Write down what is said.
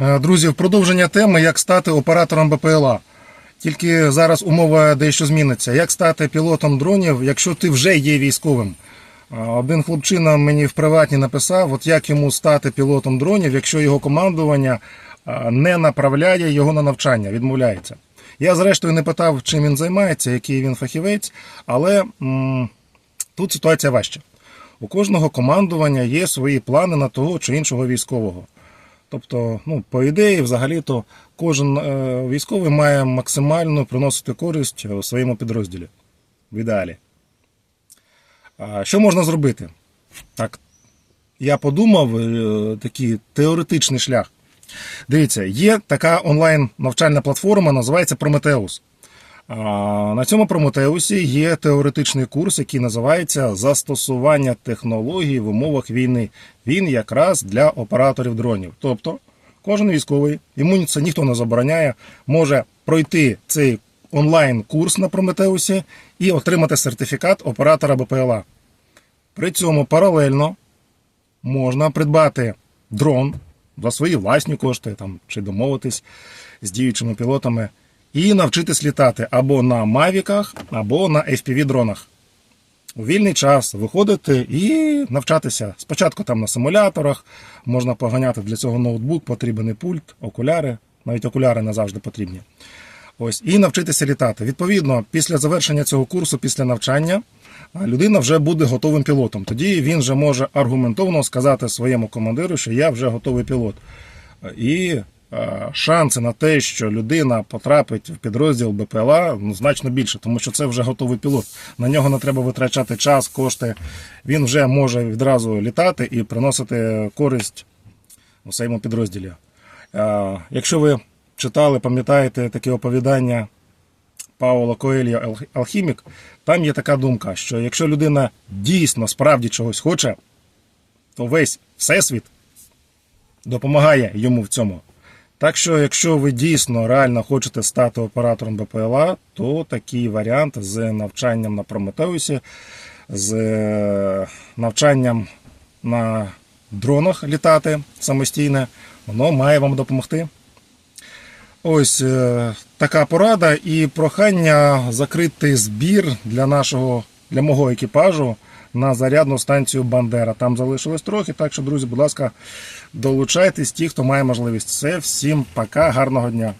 Е, Друзі, в продовження теми, як стати оператором БПЛА. Тільки зараз умова дещо зміниться. Як стати пілотом дронів, якщо ти вже є військовим? Е, Один хлопчина мені в приватні написав, от як йому стати пілотом дронів, якщо його командування е, не направляє його на навчання, відмовляється. Я, зрештою, не питав, чим він займається, який він фахівець, але м, тут ситуація важча. У кожного командування є свої плани на того чи іншого військового. Тобто, ну, по ідеї, взагалі-то кожен е, військовий має максимально приносити користь у своєму підрозділі. В ідеалі. Що можна зробити? Так, я подумав, е, такий теоретичний шлях. Дивіться, є така онлайн навчальна платформа, називається Prometheus. На цьому Прометеусі є теоретичний курс, який називається Застосування технологій в умовах війни. Він якраз для операторів дронів. Тобто, кожен військовий, йому це ніхто не забороняє, може пройти цей онлайн-курс на Прометеусі і отримати сертифікат оператора БПЛА. При цьому паралельно можна придбати дрон за свої власні кошти там, чи домовитись з діючими пілотами і навчитись літати або на мавіках, або на FPV-дронах. У вільний час виходити і навчатися. Спочатку там на симуляторах, можна поганяти для цього ноутбук, потрібен і пульт, окуляри, навіть окуляри не завжди потрібні. Ось, і навчитися літати. Відповідно, після завершення цього курсу, після навчання, людина вже буде готовим пілотом. Тоді він вже може аргументовано сказати своєму командиру, що я вже готовий пілот. І шанси на те, що людина потрапить в підрозділ БПЛА, ну, значно більше, тому що це вже готовий пілот. На нього не треба витрачати час, кошти. Він вже може відразу літати і приносити користь у своєму підрозділі. Е, Якщо ви читали, пам'ятаєте таке оповідання Паула Коельо Алхімік, там є така думка, що якщо людина дійсно справді чогось хоче, то весь всесвіт допомагає йому в цьому. Так що, якщо ви дійсно реально хочете стати оператором БПЛА, то такий варіант з навчанням на Прометеусі, з е, навчанням на дронах літати самостійно, воно має вам допомогти. Ось е, така порада і прохання закрити збір для нашого для мого екіпажу на зарядну станцію Бандера. Там залишилось трохи. Так що, друзі, будь ласка, долучайтесь ті, хто має можливість. Все, всім пока, гарного дня.